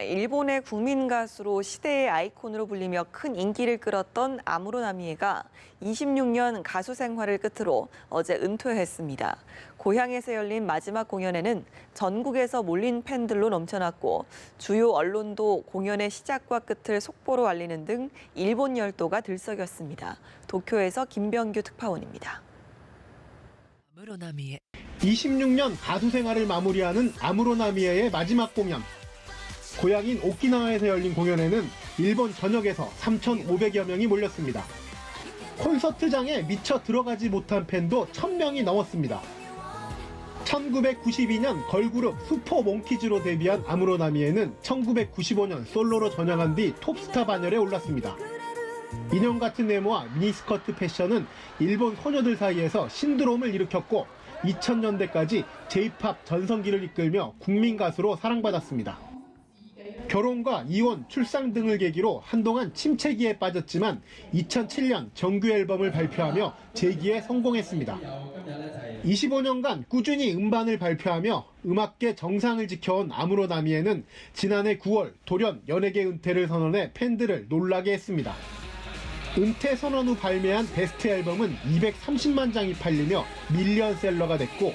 네, 일본의 국민 가수로 시대의 아이콘으로 불리며 큰 인기를 끌었던 아무로 나미에가 26년 가수 생활을 끝으로 어제 은퇴했습니다. 고향에서 열린 마지막 공연에는 전국에서 몰린 팬들로 넘쳐났고 주요 언론도 공연의 시작과 끝을 속보로 알리는 등 일본 열도가 들썩였습니다. 도쿄에서 김병규 특파원입니다. 아무로나미에 26년 가수 생활을 마무리하는 아무로나미에의 마지막 공연. 고향인 오키나와에서 열린 공연에는 일본 전역에서 3,500여 명이 몰렸습니다. 콘서트장에 미처 들어가지 못한 팬도 1,000명이 넘었습니다. 1992년 걸그룹 슈퍼 몽키즈로 데뷔한 아무로나미에는 1995년 솔로로 전향한 뒤 톱스타 반열에 올랐습니다. 인형 같은 외모와 미니스커트 패션은 일본 소녀들 사이에서 신드롬을 일으켰고 2000년대까지 J-팝 전성기를 이끌며 국민 가수로 사랑받았습니다. 결혼과 이혼, 출산 등을 계기로 한동안 침체기에 빠졌지만 2007년 정규 앨범을 발표하며 재기에 성공했습니다. 25년간 꾸준히 음반을 발표하며 음악계 정상을 지켜온 아무로 나미에는 지난해 9월 돌연 연예계 은퇴를 선언해 팬들을 놀라게 했습니다. 은퇴 선언 후 발매한 베스트 앨범은 230만 장이 팔리며 밀리언셀러가 됐고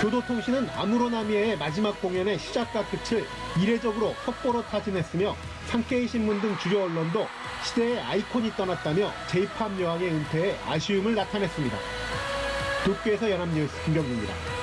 교도통신은 아무로나미의 마지막 공연의 시작과 끝을 이례적으로 속보로 타진했으며 상케이 신문 등 주요 언론도 시대의 아이콘이 떠났다며 J-팝 여왕의 은퇴에 아쉬움을 나타냈습니다. 도쿄에서 연합뉴스 김병규입니다.